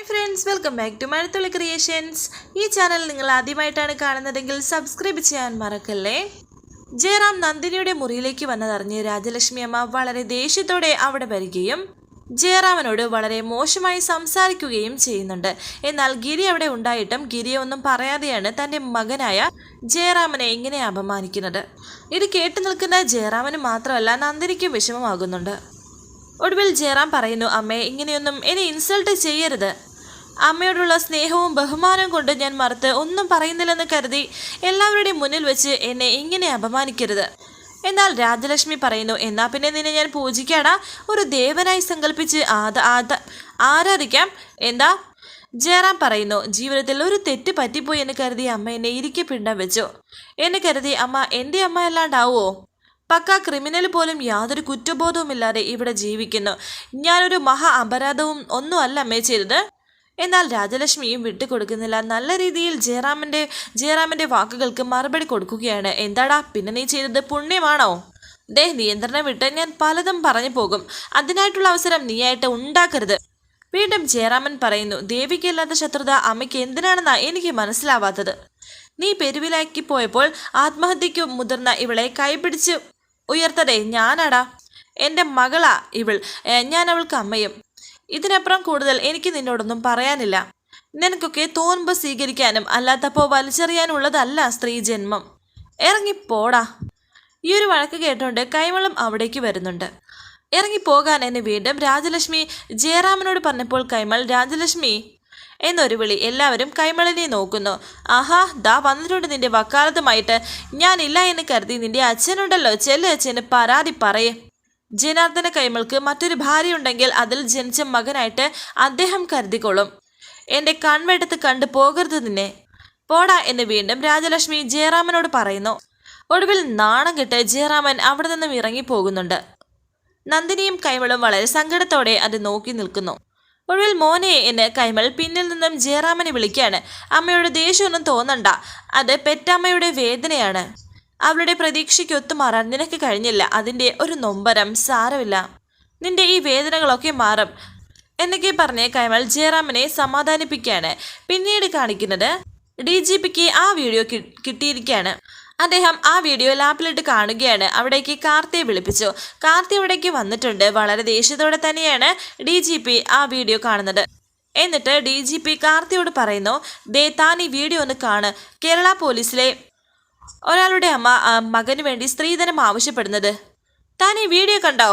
Hi friends welcome back to Mazhathulli creations ഈ channel നിങ്ങൾ ആദ്യമായിട്ടാണ് കാണുന്നതെങ്കിൽ സബ്സ്ക്രൈബ് ചെയ്യാൻ മറക്കല്ലേ? ജയറാം നന്ദിനിയുടെ മുറിയിലേക്ക് വന്നതറിഞ്ഞ് രാജലക്ഷ്മി അമ്മ വളരെ ദേഷ്യത്തോടെ അവിടെ വരികയും ജയറാമനോട് വളരെ മോശമായി സംസാരിക്കുകയും ചെയ്യുന്നുണ്ട്. എന്നാൽ ഗിരി അവിടെ ഉണ്ടായിട്ടും ഗിരിയെ ഒന്നും പറയാതെയാണ് തന്റെ മകനായ ജയറാമനെ ഇങ്ങനെ അപമാനിക്കുന്നത്. ഇത് കേട്ടു നിൽക്കുന്ന ജയറാമന് മാത്രമല്ല നന്ദിനിക്കും വിഷമമാകുന്നുണ്ട്. ഒടുവിൽ ജയറാം പറയുന്നു അമ്മേ ഇങ്ങനെയൊന്നും എന്നെ ഇൻസൾട്ട് ചെയ്യരുത്. അമ്മയോടുള്ള സ്നേഹവും ബഹുമാനവും കൊണ്ട് ഞാൻ മറുത്ത് ഒന്നും പറയുന്നില്ലെന്ന് കരുതി എല്ലാവരുടെയും മുന്നിൽ വെച്ച് എന്നെ ഇങ്ങനെ അപമാനിക്കരുത്. എന്നാൽ രാജലക്ഷ്മി പറയുന്നു എന്നാൽ പിന്നെ നിന്നെ ഞാൻ പൂജിക്കാടാ? ഒരു ദേവനായി സങ്കല്പിച്ച് ആദ ആദ ആരാധിക്കാം? എന്താ? ജയറാം പറയുന്നു ജീവിതത്തിൽ ഒരു തെറ്റ് പറ്റിപ്പോയി എന്ന് കരുതി അമ്മ എന്നെ ഇരിക്കെ പിണ്ടം വെച്ചു. എന്നെ കരുതി അമ്മ എന്റെ അമ്മ അല്ലാണ്ടാവോ? പക്ക ക്രിമിനൽ പോലും യാതൊരു കുറ്റബോധവുമില്ലാതെ ഇവിടെ ജീവിക്കുന്നു. ഞാനൊരു മഹാ അപരാധവും ഒന്നും അല്ല അമ്മേ ചെയ്തത്. എന്നാൽ രാജലക്ഷ്മിയും വിട്ടുകൊടുക്കുന്നില്ല. നല്ല രീതിയിൽ ജയറാമിന്റെ ജയറാമിന്റെ വാക്കുകൾക്ക് മറുപടി കൊടുക്കുകയാണ്. എന്താടാ പിന്നെ നീ ചെയ്തത് പുണ്യമാണോ? ദേ നിയന്ത്രണം വിട്ട് ഞാൻ പലതും പറഞ്ഞു പോകും. അതിനായിട്ടുള്ള അവസരം നീയായിട്ട് ഉണ്ടാക്കരുത്. വീണ്ടും ജയറാമൻ പറയുന്നു ദേവിക്കല്ലാത്ത ശത്രുത അമ്മയ്ക്ക് എന്തിനാണെന്നാ എനിക്ക് മനസ്സിലാവാത്തത്. നീ പെരുവിലാക്കി പോയപ്പോൾ ആത്മഹത്യയ്ക്ക് മുതിർന്ന ഇവളെ കൈപിടിച്ച് ഉയർത്തതേ ഞാനാടാ. എന്റെ മകളാ ഇവൾ. ഞാൻ അവൾക്ക് അമ്മയും. ഇതിനപ്പുറം കൂടുതൽ എനിക്ക് നിന്നോടൊന്നും പറയാനില്ല. നിനക്കൊക്കെ തോൻപ് സ്വീകരിക്കാനും അല്ലാത്തപ്പോൾ വലിച്ചെറിയാനുള്ളതല്ല സ്ത്രീ ജന്മം. ഇറങ്ങിപ്പോടാ. ഈ ഒരു വഴക്ക് കേട്ടോണ്ട് കൈമളം അവിടേക്ക് വരുന്നുണ്ട്. ഇറങ്ങിപ്പോകാൻ എന്നെ വീണ്ടും രാജലക്ഷ്മി ജയറാമനോട് പറഞ്ഞപ്പോൾ കൈമൾ രാജലക്ഷ്മി എന്നൊരു വിളി എല്ലാവരും കൈമളിനെ നോക്കുന്നു. ആഹാ ദാ വന്നിട്ടുണ്ട് നിന്റെ വക്കാലത്തുമായിട്ട്. ഞാനില്ല എന്ന് കരുതി നിന്റെ അച്ഛനുണ്ടല്ലോ. ചെല്ലു അച്ഛന് പരാതി പറയേ. ജനാർദ്ദന കൈമൾക്ക് മറ്റൊരു ഭാര്യയുണ്ടെങ്കിൽ അതിൽ ജനിച്ച മകനായിട്ട് അദ്ദേഹം കരുതിക്കൊള്ളും. എന്റെ കൺവെടുത്ത് കണ്ടു പോകരുത് നിന്നെ. പോടാ എന്ന് വീണ്ടും രാജലക്ഷ്മി ജയറാമനോട് പറയുന്നു. ഒടുവിൽ നാണം കെട്ട് ജയറാമൻ അവിടെ നിന്നും ഇറങ്ങി പോകുന്നുണ്ട്. നന്ദിനിയും കൈമളും വളരെ സങ്കടത്തോടെ അത് നോക്കി നിൽക്കുന്നു. ഒടുവിൽ മോനെ എന്ന് കൈമൾ പിന്നിൽ നിന്നും ജയറാമനെ വിളിക്കുകയാണ്. അമ്മയുടെ ദേഷ്യമൊന്നും തോന്നണ്ട. അത് പെറ്റമ്മയുടെ വേദനയാണ്. അവളുടെ പ്രതീക്ഷയ്ക്ക് ഒത്തുമാറാൻ നിനക്ക് കഴിഞ്ഞില്ല. അതിന്റെ ഒരു നൊമ്പരം സാരമില്ല. നിന്റെ ഈ വേദനകളൊക്കെ മാറും എന്നൊക്കെ പറഞ്ഞ് കൈമൾ ജയറാമനെ സമാധാനിപ്പിക്കുകയാണ്. പിന്നീട് കാണിക്കുന്നത് ഡി ജി പിക്ക് ആ വീഡിയോ കിട്ടിയിരിക്കുകയാണ്. അദ്ദേഹം ആ വീഡിയോ ലാപ്പിലിട്ട് കാണുകയാണ്. അവിടേക്ക് കാർത്തിയെ വിളിപ്പിച്ചു. കാർത്തി അവിടേക്ക് വന്നിട്ടുണ്ട്. വളരെ ദേഷ്യത്തോടെ തന്നെയാണ് ഡി ജി പി ആ വീഡിയോ കാണുന്നത്. എന്നിട്ട് ഡി ജി പി കാർത്തിയോട് പറയുന്നു ദേ താൻ ഈ വീഡിയോ ഒന്ന് കാണ്. കേരള പോലീസിലെ ഒരാളുടെ അമ്മ മകന് വേണ്ടി സ്ത്രീധനം ആവശ്യപ്പെടുന്നത്. താൻ ഈ വീഡിയോ കണ്ടോ?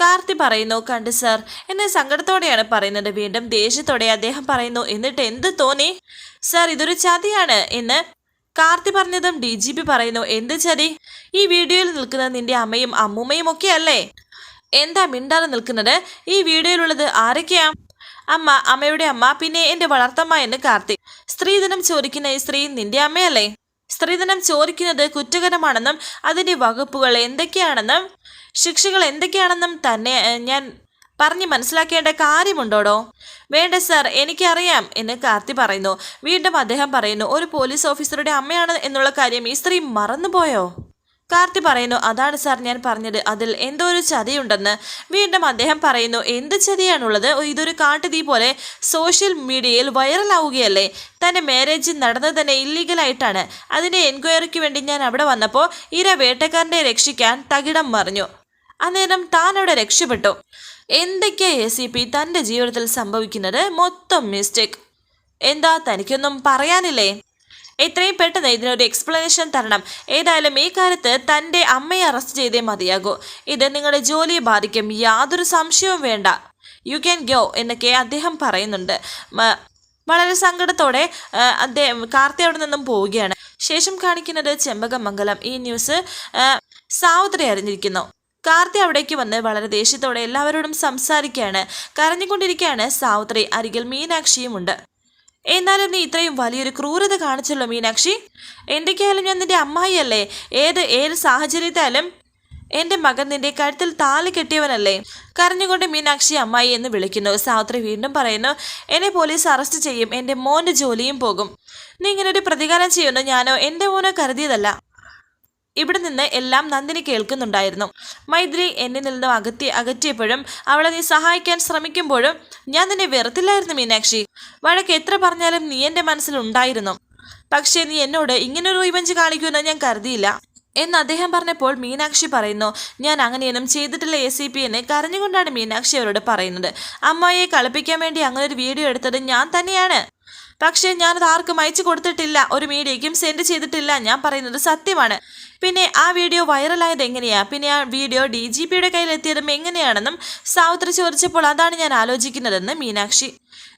കാർത്തി പറയുന്നു കണ്ടു സർ എന്നെ സങ്കടത്തോടെയാണ് പറയുന്നത്. വീണ്ടും ദേഷ്യത്തോടെ അദ്ദേഹം പറയുന്നു എന്നിട്ട് എന്ത് തോന്നി? സർ ഇതൊരു ചതിയാണ് എന്ന് കാർത്തി പറഞ്ഞതും ഡി ജി പി പറയുന്നു. എന്ത് ചതി? ഈ വീഡിയോയിൽ നിൽക്കുന്നത് നിന്റെ അമ്മയും അമ്മൂമ്മയും ഒക്കെ അല്ലേ? എന്താ മിണ്ടാതെ നിൽക്കുന്നത്? ഈ വീഡിയോയിലുള്ളത് ആരൊക്കെയാ? അമ്മ അമ്മയുടെ അമ്മ പിന്നെ എന്റെ വളർത്തമ്മ എന്ന് കാർത്തി. സ്ത്രീധനം ചോദിക്കുന്ന ഈ സ്ത്രീ നിന്റെ അമ്മയല്ലേ? സ്ത്രീധനം ചോദിക്കുന്നത് കുറ്റകരമാണെന്നും അതിന്റെ വകുപ്പുകൾ എന്തൊക്കെയാണെന്നും ശിക്ഷകൾ എന്തൊക്കെയാണെന്നും തന്നെ ഞാൻ പറഞ്ഞ് മനസ്സിലാക്കേണ്ട കാര്യമുണ്ടോടോ? വേണ്ട സർ എനിക്കറിയാം എന്ന് കാർത്തി പറയുന്നു. വീണ്ടും അദ്ദേഹം പറയുന്നു ഒരു പോലീസ് ഓഫീസറുടെ അമ്മയാണ് എന്നുള്ള കാര്യം ഈ സ്ത്രീ മറന്നുപോയോ? കാർത്തി പറയുന്നു അതാണ് സാർ ഞാൻ പറഞ്ഞത്. അതിൽ എന്തോ ഒരു ചതിയുണ്ടെന്ന്. വീണ്ടും അദ്ദേഹം പറയുന്നു എന്ത് ചതിയാണുള്ളത്? ഇതൊരു കാട്ടുതീ പോലെ സോഷ്യൽ മീഡിയയിൽ വൈറലാവുകയല്ലേ? തന്റെ മാരേജ് നടന്നത് തന്നെ ഇല്ലീഗലായിട്ടാണ്. അതിന്റെ എൻക്വയറിക്ക് വേണ്ടി ഞാൻ അവിടെ വന്നപ്പോൾ ഇര വേട്ടക്കാരനെ രക്ഷിക്കാൻ തകിടം മറിഞ്ഞു. അന്നേരം താൻ അവിടെ രക്ഷപ്പെട്ടു. എന്തൊക്കെയാ എ സി പി തന്റെ ജീവിതത്തിൽ സംഭവിക്കുന്നത്? മൊത്തം മിസ്റ്റേക്ക്. എന്താ തനിക്കൊന്നും പറയാനില്ലേ? എത്രയും പെട്ടെന്ന് ഇതിനൊരു എക്സ്പ്ലനേഷൻ തരണം. ഏതായാലും ഈ കാര്യത്ത് തന്റെ അമ്മയെ അറസ്റ്റ് ചെയ്തേ മതിയാകൂ. ഇത് നിങ്ങളുടെ ജോലിയെ ബാധിക്കും. യാതൊരു സംശയവും വേണ്ട. യു ക്യാൻ ഗോ എന്നൊക്കെ അദ്ദേഹം പറയുന്നുണ്ട്. വളരെ സങ്കടത്തോടെ അദ്ദേഹം കാർത്തി അവിടെ നിന്നും പോവുകയാണ്. ശേഷം കാണിക്കുന്നത് ചെമ്പകമംഗലം ഈ ന്യൂസ് സാവിത്രി അറിഞ്ഞിരിക്കുന്നു. കാർത്തി അവിടേക്ക് വന്ന് വളരെ ദേഷ്യത്തോടെ എല്ലാവരോടും സംസാരിക്കുകയാണ്. കരഞ്ഞുകൊണ്ടിരിക്കുകയാണ് സാവിത്രി. അരികിൽ മീനാക്ഷിയുമുണ്ട് എന്നാലും നീ ഇത്രയും വലിയൊരു ക്രൂരത കാണിച്ചല്ലോ മീനാക്ഷി. എന്തൊക്കെയായാലും ഞാൻ നിന്റെ അമ്മായിയല്ലേ? ഏത് ഏത് സാഹചര്യത്തായാലും എന്റെ മകൻ നിന്റെ കഴുത്തിൽ താലി കെട്ടിയവനല്ലേ? കരഞ്ഞുകൊണ്ട് മീനാക്ഷി അമ്മായി എന്ന് വിളിക്കുന്നു. സാവിത്രി വീണ്ടും പറയുന്നു എന്നെ പോലീസ് അറസ്റ്റ് ചെയ്യും. എന്റെ മോന്റെ ജോലിയും പോകും. നീ ഇങ്ങനെ ഒരു പ്രതികാരം ചെയ്യുമെന്ന് ഞാനോ എന്റെ മോനോ കരുതിയതല്ല. ഇവിടെ നിന്ന് എല്ലാം നന്ദിനി കേൾക്കുന്നുണ്ടായിരുന്നു. മൈത്രി എന്നിൽ നിന്നും അകത്തി അകറ്റിയപ്പോഴും അവളെ നീ സഹായിക്കാൻ ശ്രമിക്കുമ്പോഴും ഞാൻ നിന്നെ വെറുത്തില്ലായിരുന്നു മീനാക്ഷി. വഴക്ക് എത്ര പറഞ്ഞാലും നീ എന്റെ മനസ്സിലുണ്ടായിരുന്നു പക്ഷേ നീ എന്നോട് ഇങ്ങനൊരു റിവഞ്ച് കാണിക്കുമെന്ന് ഞാൻ കരുതിയില്ല. എന്ന് അദ്ദേഹം പറഞ്ഞപ്പോൾ മീനാക്ഷി പറയുന്നു ഞാൻ അങ്ങനെയൊന്നും ചെയ്തിട്ടില്ല എ സി പി എന്ന് കരഞ്ഞുകൊണ്ടാണ് മീനാക്ഷി അവരോട് പറയുന്നത്. അമ്മായിയെ കളിപ്പിക്കാൻ വേണ്ടി അങ്ങനെ ഒരു വീഡിയോ എടുത്തത് ഞാൻ തന്നെയാണ്. പക്ഷേ ഞാനത് ആർക്കും അയച്ചു കൊടുത്തിട്ടില്ല. ഒരു മീഡിയയ്ക്കും സെൻഡ് ചെയ്തിട്ടില്ല. ഞാൻ പറയുന്നത് സത്യമാണ്. പിന്നെ ആ വീഡിയോ വൈറലായത് എങ്ങനെയാ? പിന്നെ ആ വീഡിയോ ഡി ജി പിയുടെ കയ്യിലെത്തിയതും എങ്ങനെയാണെന്നും സാവിത്രി ചോദിച്ചപ്പോൾ അതാണ് ഞാൻ ആലോചിക്കുന്നതെന്ന് മീനാക്ഷി.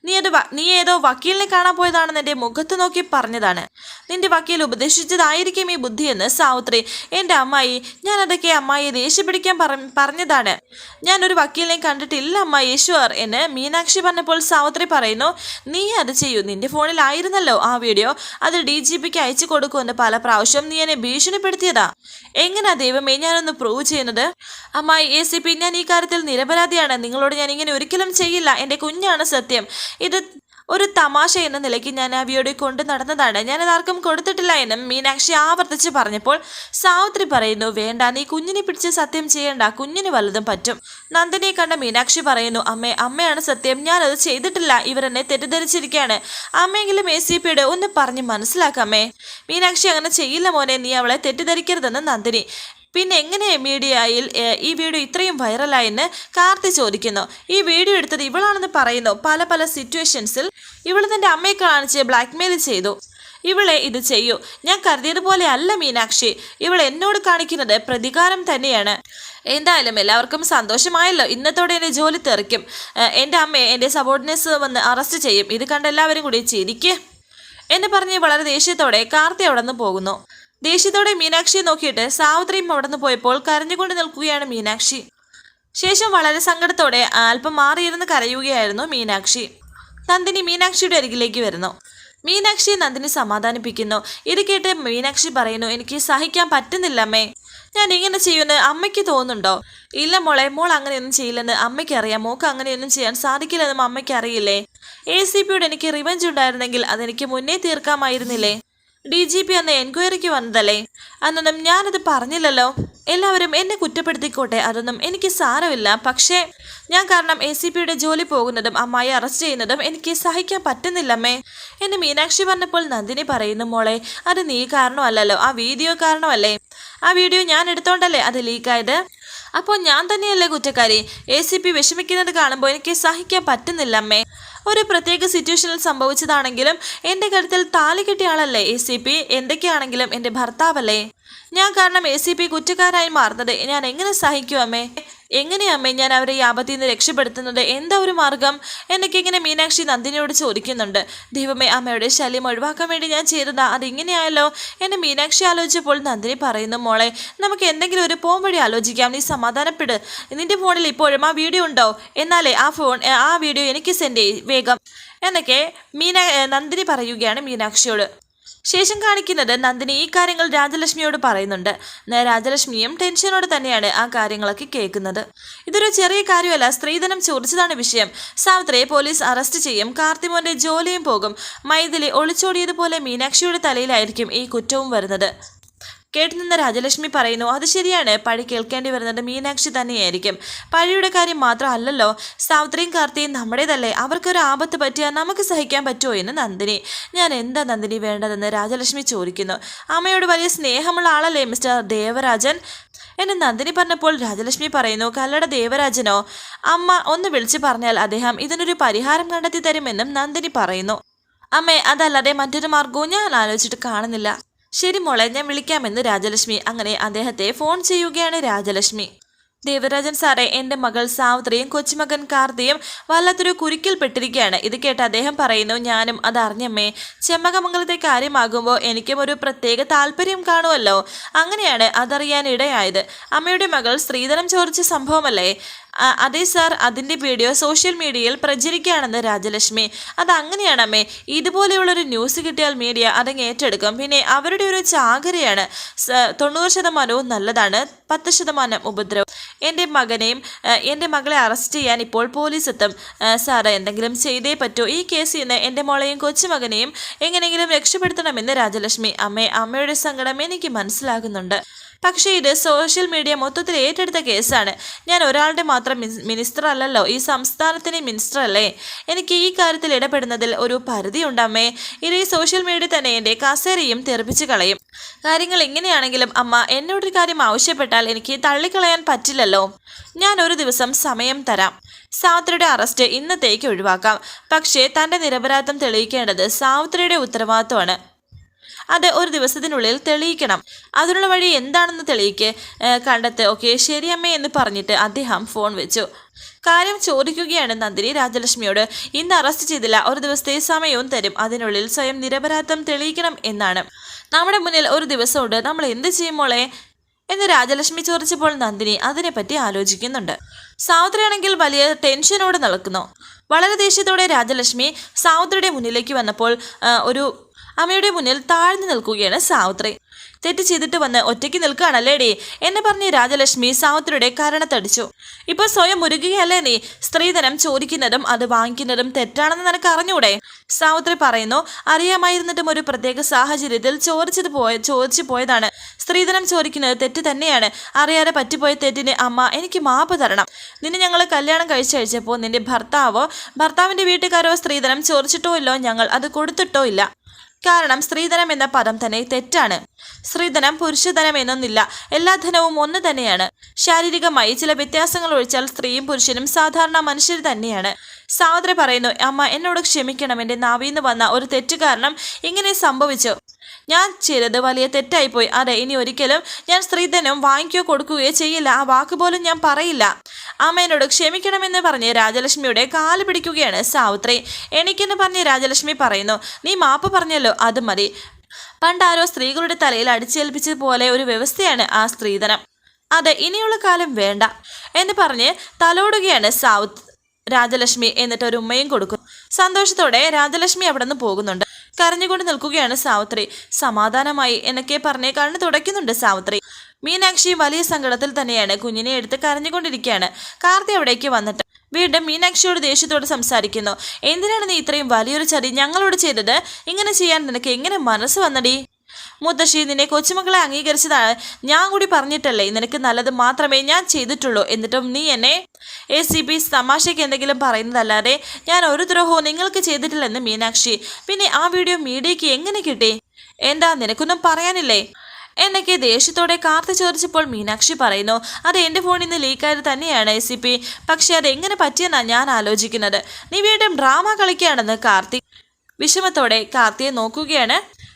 നീ അത് നീ ഏതോ വക്കീലിനെ കാണാൻ പോയതാണെന്ന് എന്റെ മുഖത്ത് നോക്കി പറഞ്ഞതാണ്. നിന്റെ വക്കീൽ ഉപദേശിച്ചതായിരിക്കും ഈ ബുദ്ധിയെന്ന് സാവിത്രി. എന്റെ അമ്മായി ഞാൻ അതൊക്കെ അമ്മായിയെ ദേഷ്യം പിടിക്കാൻ പറ പറഞ്ഞതാണ്. ഞാനൊരു വക്കീലിനെ കണ്ടിട്ടില്ല അമ്മായി ഈശ്വർ എന്ന് മീനാക്ഷി പറഞ്ഞപ്പോൾ സാവിത്രി പറയുന്നു നീ അത് ചെയ്യൂ. നിന്റെ ഫോണിലായിരുന്നല്ലോ ആ വീഡിയോ. അത് ഡി ജി പിക്ക് അയച്ചു കൊടുക്കുമെന്ന് പല പ്രാവശ്യം നീ എന്നെ ഭീഷണിപ്പെടുത്തിയതാ. എങ്ങനെയാ ദൈവമേ ഞാനൊന്ന് പ്രൂവ് ചെയ്യുന്നത്? അമ്മായി എ സി പി ഞാൻ ഈ കാര്യത്തിൽ നിരപരാധിയാണ്. നിങ്ങളോട് ഞാൻ ഇങ്ങനെ ഒരിക്കലും ചെയ്യില്ല. എന്റെ കുഞ്ഞാണ് സത്യം. ഇത് ഒരു തമാശ എന്ന നിലയ്ക്ക് ഞാൻ ആ കൊണ്ടു നടന്നതാണ്. ഞാൻ ആർക്കും കൊടുത്തിട്ടില്ല എന്നും മീനാക്ഷി ആവർത്തിച്ച് പറഞ്ഞപ്പോൾ സാവിത്രി പറയുന്നു വേണ്ട നീ കുഞ്ഞിനെ പിടിച്ച് സത്യം ചെയ്യണ്ട. കുഞ്ഞിന് വല്ലതും പറ്റും. നന്ദിനിയെ കണ്ട മീനാക്ഷി പറയുന്നു അമ്മേ അമ്മയാണ് സത്യം. ഞാനത് ചെയ്തിട്ടില്ല. ഇവരെന്നെ തെറ്റിദ്ധരിച്ചിരിക്കുകയാണ്. അമ്മയെങ്കിലും എ സി പിയുടെ ഒന്ന് പറഞ്ഞ് മനസ്സിലാക്കാമേ മീനാക്ഷി അങ്ങനെ ചെയ്യില്ല മോനെ. നീ അവളെ തെറ്റിദ്ധരിക്കരുതെന്ന് നന്ദിനി. പിന്നെ എങ്ങനെ മീഡിയയിൽ ഈ വീഡിയോ ഇത്രയും വൈറലായെന്ന് കാർത്തി ചോദിക്കുന്നു. ഈ വീഡിയോ എടുത്തത് ഇവളാണെന്ന് പറയുന്നു. പല പല സിറ്റുവേഷൻസിൽ ഇവൾ തന്റെ അമ്മയെ കാണിച്ച് ബ്ലാക്ക്മെയിൽ ചെയ്തു. ഇവളെ ഇത് ചെയ്യൂ. ഞാൻ കരുതിയതുപോലെ അല്ല മീനാക്ഷി. ഇവൾ എന്നോട് കാണിക്കുന്നത് പ്രതികാരം തന്നെയാണ്. എന്തായാലും എല്ലാവർക്കും സന്തോഷമായല്ലോ. ഇന്നത്തോടെ എന്റെ ജോലി തെറിക്കും. എന്റെ അമ്മയെ എന്റെ സബോർഡിനേഴ്സ് വന്ന് അറസ്റ്റ് ചെയ്യും. ഇത് കണ്ട് എല്ലാവരും കൂടി ചിരിക്കേ. എന്ന് പറഞ്ഞ് വളരെ ദേഷ്യത്തോടെ കാർത്തി അവിടെ നിന്ന് പോകുന്നു. ദേഷ്യത്തോടെ മീനാക്ഷിയെ നോക്കിയിട്ട് സാവിത്രിയും അവിടെ നിന്ന് പോയപ്പോൾ കരഞ്ഞുകൊണ്ട് നിൽക്കുകയാണ് മീനാക്ഷി. ശേഷം വളരെ സങ്കടത്തോടെ അല്പം മാറിയിരുന്ന് കരയുകയായിരുന്നു മീനാക്ഷി. നന്ദിനി മീനാക്ഷിയുടെ അരികിലേക്ക് വരുന്നു. മീനാക്ഷിയെ നന്ദിനി സമാധാനിപ്പിക്കുന്നു. ഇത് കേട്ട് മീനാക്ഷി പറയുന്നു എനിക്ക് സഹിക്കാൻ പറ്റുന്നില്ലമ്മേ. ഞാൻ ഇങ്ങനെ ചെയ്യുമെന്ന് അമ്മയ്ക്ക് തോന്നുന്നുണ്ടോ? ഇല്ല മോളെ മോൾ അങ്ങനെയൊന്നും ചെയ്യില്ലെന്ന് അമ്മയ്ക്ക് അറിയാം മോക്ക് അങ്ങനെയൊന്നും ചെയ്യാൻ സാധിക്കില്ലെന്നും അമ്മയ്ക്ക് അറിയില്ലേ എ സി പിയോട് എനിക്ക് റിവഞ്ച് ഉണ്ടായിരുന്നെങ്കിൽ അതെനിക്ക് മുന്നേ തീർക്കാമായിരുന്നില്ലേ? ഡി ജി പി അന്ന് എൻക്വയറിക്ക് വന്നതല്ലേ? അന്നൊന്നും ഞാനത് പറഞ്ഞില്ലല്ലോ. എല്ലാവരും എന്നെ കുറ്റപ്പെടുത്തിക്കോട്ടെ. അതൊന്നും എനിക്ക് സാരമില്ല. പക്ഷേ ഞാൻ കാരണം എ സി പിയുടെ ജോലി പോകുന്നതും അമ്മായി അറസ്റ്റ് ചെയ്യുന്നതും എനിക്ക് സഹിക്കാൻ പറ്റുന്നില്ലമ്മേ എന്ന് മീനാക്ഷി പറഞ്ഞപ്പോൾ നന്ദിനി പറയുന്നു മോളെ അത് നീ കാരണമല്ലല്ലോ. ആ വീഡിയോ കാരണമല്ലേ? ആ വീഡിയോ ഞാൻ എടുത്തോണ്ടല്ലേ അത് ലീക്കായത്? അപ്പോൾ ഞാൻ തന്നെയല്ലേ കുറ്റക്കാരി? എ സി പി വിഷമിക്കുന്നത് കാണുമ്പോൾ എനിക്ക് സഹിക്കാൻ പറ്റുന്നില്ല അമ്മേ ഒരു പ്രത്യേക സിറ്റുവേഷനിൽ സംഭവിച്ചതാണെങ്കിലും എന്റെ കരുത്തിൽ താലി കെട്ടിയ ആളല്ലേ എ സി പി എന്തൊക്കെയാണെങ്കിലും എന്റെ ഭർത്താവല്ലേ? ഞാൻ കാരണം എ സി പി കുറ്റക്കാരായി മാറുന്നത് ഞാൻ എങ്ങനെ സഹിക്കും അമ്മേ? എങ്ങനെയാ അമ്മേ ഞാൻ അവരെ ഈ ആപത്തിൽ നിന്ന് രക്ഷപ്പെടുത്തുന്നത്? എന്താ ഒരു മാർഗം? എന്നൊക്കെ ഇങ്ങനെ മീനാക്ഷി നന്ദിനിയോട് ചോദിക്കുന്നുണ്ട്. ദൈവമേ അമ്മയുടെ ശല്യം ഒഴിവാക്കാൻ വേണ്ടി ഞാൻ ചെയ്തതാ അതിങ്ങനെയായല്ലോ? എന്നെ മീനാക്ഷി ആലോചിച്ചപ്പോൾ നന്ദിനി പറയുന്നു മോളെ നമുക്ക് എന്തെങ്കിലും ഒരു പോം വഴി ആലോചിക്കാം. നീ സമാധാനപ്പെട്. നിന്റെ ഫോണിൽ ഇപ്പോഴും ആ വീഡിയോ ഉണ്ടോ? എന്നാലേ ആ ഫോൺ ആ വീഡിയോ എനിക്ക് സെൻഡ് ചെയ്യും വേഗം. എന്നൊക്കെ മീന നന്ദിനി പറയുകയാണ് മീനാക്ഷിയോട്. ശേഷം കാണിക്കുന്നത് നന്ദിനി ഈ കാര്യങ്ങൾ രാജലക്ഷ്മിയോട് പറയുന്നുണ്ട്. രാജലക്ഷ്മിയും ടെൻഷനോടെ തന്നെയാണ് ആ കാര്യങ്ങളൊക്കെ കേൾക്കുന്നത്. ഇതൊരു ചെറിയ കാര്യമല്ല സ്ത്രീധനം ചോദിച്ചതാണ് വിഷയം. സാവിത്രിയെ പോലീസ് അറസ്റ്റ് ചെയ്യും കാർത്തിമോന്റെ ജോലിയും പോകും. മൈഥിലി ഒളിച്ചോടിയതുപോലെ മീനാക്ഷിയുടെ തലയിലായിരിക്കും ഈ കുറ്റവും വരുന്നത്. കേട്ടുനിന്ന രാജലക്ഷ്മി പറയുന്നു അത് ശരിയാണ്. പഴി കേൾക്കേണ്ടി വരുന്നത് മീനാക്ഷി തന്നെയായിരിക്കും. പഴിയുടെ കാര്യം മാത്രമല്ലല്ലോ സാവിത്രിയും കാർത്തിയും നമ്മുടേതല്ലേ. അവർക്കൊരു ആപത്ത് പറ്റിയാൽ നമുക്ക് സഹിക്കാൻ പറ്റുമോ? എന്ന് നന്ദിനി. ഞാൻ എന്താ നന്ദിനി വേണ്ടതെന്ന് രാജലക്ഷ്മി ചോദിക്കുന്നു. അമ്മയോട് വലിയ സ്നേഹമുള്ള ആളല്ലേ മിസ്റ്റർ ദേവരാജൻ? എന്നെ നന്ദിനി പറഞ്ഞപ്പോൾ രാജലക്ഷ്മി പറയുന്നു കല്ലട ദേവരാജനോ? അമ്മ ഒന്ന് വിളിച്ചു പറഞ്ഞാൽ അദ്ദേഹം ഇതിനൊരു പരിഹാരം കണ്ടെത്തി തരുമെന്നും നന്ദിനി പറയുന്നു. അമ്മേ അതല്ലാതെ മറ്റൊരു മാർഗവും ഞാൻ ആലോചിച്ചിട്ട് കാണുന്നില്ല. ശരി മോളെ ഞാൻ വിളിക്കാമെന്ന് രാജലക്ഷ്മി അങ്ങനെ അദ്ദേഹത്തെ ഫോൺ ചെയ്യുകയാണ് രാജലക്ഷ്മി. ദേവരാജൻ സാറേ എന്റെ മകൾ സാവിത്രിയും കൊച്ചുമകൻ കാർത്തിയും വല്ലാത്തൊരു കുരുക്കിൽപ്പെട്ടിരിക്കുകയാണ്. ഇത് കേട്ട് അദ്ദേഹം പറയുന്നു ഞാനും അത് അറിഞ്ഞമ്മേ ചെമ്മകമംഗലത്തെ കാര്യമാകുമ്പോൾ എനിക്കും ഒരു പ്രത്യേക താല്പര്യം കാണുമല്ലോ. അങ്ങനെയാണ് അതറിയാൻ ഇടയായത് അമ്മയുടെ മകൾ സ്ത്രീധനം ചോദിച്ച സംഭവമല്ലേ? അതെ സാർ അതിന്റെ വീഡിയോ സോഷ്യൽ മീഡിയയിൽ പ്രചരിക്കുകയാണെന്ന് രാജലക്ഷ്മി. അത് അങ്ങനെയാണമ്മേ ഇതുപോലെയുള്ളൊരു ന്യൂസ് കിട്ടിയാൽ മീഡിയ അതങ്ങ് ഏറ്റെടുക്കും. പിന്നെ അവരുടെ ഒരു ചാകരയാണ്. തൊണ്ണൂറ് ശതമാനവും നല്ലതാണ്. പത്ത് ശതമാനം ഉപദ്രവം. എന്റെ മകനെയും എന്റെ മകളെ അറസ്റ്റ് ചെയ്യാൻ ഇപ്പോൾ പോലീസ് എത്തും. സാറ് എന്തെങ്കിലും ചെയ്തേ പറ്റൂ. ഈ കേസിൽ നിന്ന് എന്റെ മോളെയും കൊച്ചുമകനെയും എങ്ങനെയെങ്കിലും രക്ഷപ്പെടുത്തണമെന്ന് രാജലക്ഷ്മി അമ്മേ അമ്മയുടെ സങ്കടം എനിക്ക് മനസ്സിലാകുന്നുണ്ട്. പക്ഷേ ഇത് സോഷ്യൽ മീഡിയ മൊത്തത്തിൽ ഏറ്റെടുത്ത കേസാണ്. ഞാൻ ഒരാളുടെ മാത്രം മിനിസ്റ്റർ അല്ലല്ലോ. ഈ സംസ്ഥാനത്തിന് മിനിസ്റ്റർ അല്ലേ? എനിക്ക് ഈ കാര്യത്തിൽ ഇടപെടുന്നതിൽ ഒരു പരിധിയുണ്ടമ്മേ ഇത് ഈ സോഷ്യൽ മീഡിയ തന്നെ എന്റെ കസേരയും തെറിപ്പിച്ച് കളയും. കാര്യങ്ങൾ എങ്ങനെയാണെങ്കിലും അമ്മ എന്നോടൊരു കാര്യം ആവശ്യപ്പെട്ടാൽ എനിക്ക് തള്ളിക്കളയാൻ പറ്റില്ലല്ലോ. ഞാൻ ഒരു ദിവസം സമയം തരാം. സാവിത്രിയുടെ അറസ്റ്റ് ഇന്നത്തേക്ക് ഒഴിവാക്കാം. പക്ഷേ തന്റെ നിരപരാധം തെളിയിക്കേണ്ടത് സാവിത്രിയുടെ ഉത്തരവാദിത്വമാണ്. അത് ഒരു ദിവസത്തിനുള്ളിൽ തെളിയിക്കണം. അതിനുള്ള വഴി എന്താണെന്ന് തെളിയിക്ക് കണ്ടെത്ത് ഓക്കെ? ശരിയമ്മേ എന്ന് പറഞ്ഞിട്ട് അദ്ദേഹം ഫോൺ വെച്ചു. കാര്യം ചോദിക്കുകയാണ് നന്ദിനി രാജലക്ഷ്മിയോട്. ഇന്ന് അറസ്റ്റ് ചെയ്തില്ല ഒരു ദിവസത്തെ സമയവും തരും അതിനുള്ളിൽ സ്വയം നിരപരാധം തെളിയിക്കണം എന്നാണ്. നമ്മുടെ മുന്നിൽ ഒരു ദിവസമുണ്ട് നമ്മൾ എന്ത് ചെയ്യും മോളെ? എന്ന് രാജലക്ഷ്മി ചോദിച്ചപ്പോൾ നന്ദിനി അതിനെപ്പറ്റി ആലോചിക്കുന്നുണ്ട്. സാവിത്രിയാണെങ്കിൽ വലിയ ടെൻഷനോടെ നടക്കുന്നു. വളരെ ദേഷ്യത്തോടെ രാജലക്ഷ്മി സാവിത്രിയുടെ മുന്നിലേക്ക് വന്നപ്പോൾ ഒരു അമ്മയുടെ മുന്നിൽ താഴ്ന്നു നിൽക്കുകയാണ് സാവിത്രി. തെറ്റ് ചെയ്തിട്ട് വന്ന് ഒറ്റയ്ക്ക് നിൽക്കുകയാണല്ലേ ഡി എന്ന് പറഞ്ഞ് രാജലക്ഷ്മി സാവിത്രിയുടെ കരണത്തടിച്ചു. ഇപ്പൊ സ്വയം മുരുകുകയല്ലേ നീ? സ്ത്രീധനം ചോദിക്കുന്നതും അത് വാങ്ങിക്കുന്നതും തെറ്റാണെന്ന് നിനക്ക് അറിഞ്ഞൂടെ? സാവിത്രി പറയുന്നു അറിയാമായിരുന്നിട്ടും ഒരു പ്രത്യേക സാഹചര്യത്തിൽ ചോദിച്ചത് പോയ ചോദിച്ചു പോയതാണ്. സ്ത്രീധനം ചോദിക്കുന്നത് തെറ്റ് തന്നെയാണ്. അറിയാതെ പറ്റിപ്പോയ തെറ്റിന് അമ്മ എനിക്ക് മാപ്പ് തരണം. നിന്നെ ഞങ്ങൾ കല്യാണം കഴിച്ചയച്ചപ്പോൾ നിന്റെ ഭർത്താവോ ഭർത്താവിന്റെ വീട്ടുകാരോ സ്ത്രീധനം ചോദിച്ചിട്ടോ ഇല്ലോ ഞങ്ങൾ. അത് കൊടുത്തിട്ടോ ഇല്ല. കാരണം സ്ത്രീധനം എന്ന പദം തന്നെ തെറ്റാണ്. സ്ത്രീധനം പുരുഷധനം എന്നൊന്നില്ല. എല്ലാ ധനവും ഒന്ന് തന്നെയാണ്. ശാരീരികമായി ചില വ്യത്യാസങ്ങൾ ഒഴിച്ചാൽ സ്ത്രീയും പുരുഷനും സാധാരണ മനുഷ്യർ തന്നെയാണ്. സാവിത്രി പറയുന്നു അമ്മ എന്നോട് ക്ഷമിക്കണം. എന്റെ നാവിന്ന് വന്ന ഒരു തെറ്റ് കാരണം ഇങ്ങനെ സംഭവിച്ചു. ഞാൻ ചെയ്തത് വലിയ തെറ്റായിപ്പോയി. അതെ ഇനി ഒരിക്കലും ഞാൻ സ്ത്രീധനം വാങ്ങിക്കുകയോ കൊടുക്കുകയോ ചെയ്യില്ല. ആ വാക്ക് പോലും ഞാൻ പറയില്ല. അമ്മേനോട് ക്ഷമിക്കണമെന്ന് പറഞ്ഞ് രാജലക്ഷ്മിയുടെ കാൽ പിടിക്കുകയാണ് സാവിത്രി. എനിക്കെന്ന് പറഞ്ഞ് രാജലക്ഷ്മി പറയുന്നു നീ മാപ്പ് പറഞ്ഞല്ലോ അത് മതി. പണ്ടാരോ സ്ത്രീകളുടെ തലയിൽ അടിച്ചേൽപ്പിച്ചതുപോലെ ഒരു വ്യവസ്ഥയാണ് ആ സ്ത്രീധനം. അതെ ഇനിയുള്ള കാലം വേണ്ട എന്ന് പറഞ്ഞ് തലോടുകയാണ് സാവുത്ത് രാജലക്ഷ്മി എന്നിട്ട് ഒരു ഉമ്മയും കൊടുക്കും സന്തോഷത്തോടെ രാജലക്ഷ്മി അവിടെ നിന്ന് പോകുന്നുണ്ട്. കരഞ്ഞുകൊണ്ട് നിൽക്കുകയാണ് സാവിത്രി. സമാധാനമായി എന്നൊക്കെ പറഞ്ഞ് കണ്ണു തുടയ്ക്കുന്നുണ്ട് സാവിത്രി. മീനാക്ഷി വലിയ സങ്കടത്തിൽ തന്നെയാണ് കുഞ്ഞിനെ എടുത്ത് കരഞ്ഞുകൊണ്ടിരിക്കുകയാണ്. കാർത്തി അവിടേക്ക് വന്നിട്ട് വീണ്ടും മീനാക്ഷിയോട് ദേഷ്യത്തോട് സംസാരിക്കുന്നു. എന്തിനാണ് നീ ഇത്രയും വലിയൊരു ചതി ഞങ്ങളോട് ചെയ്തത്? ഇങ്ങനെ ചെയ്യാൻ നിനക്ക് എങ്ങനെ മനസ്സ് വന്നടി? മുത്തശ്ശി നിന്നെ കൊച്ചുമക്കളെ അംഗീകരിച്ചതാണ്. ഞാൻ കൂടി പറഞ്ഞിട്ടല്ലേ നിനക്ക് നല്ലത് മാത്രമേ ഞാൻ ചെയ്തിട്ടുള്ളൂ. എന്നിട്ടും നീ എന്നെ എ സി പി തമാശയ്ക്ക് എന്തെങ്കിലും പറയുന്നതല്ലാതെ ഞാൻ ഒരു ദ്രോഹവും നിങ്ങൾക്ക് ചെയ്തിട്ടില്ലെന്ന് മീനാക്ഷി. പിന്നെ ആ വീഡിയോ മീഡിയയ്ക്ക് എങ്ങനെ കിട്ടി? എന്താ നിനക്കൊന്നും പറയാനില്ലേ? എന്നൊക്കെ ദേഷ്യത്തോടെ കാർത്തി ചോദിച്ചപ്പോൾ മീനാക്ഷി പറയുന്നു അത് എന്റെ ഫോണിൽ നിന്ന് ലീക്കായത് തന്നെയാണ് എ സി പി പക്ഷേ അത് എങ്ങനെ പറ്റിയെന്നാണ് ഞാൻ ആലോചിക്കുന്നത്. നീ വീണ്ടും ഡ്രാമ കളിക്കുകയാണെന്ന് കാർത്തി വിഷമത്തോടെ കാർത്തിയെ നോക്കുകയാണ്.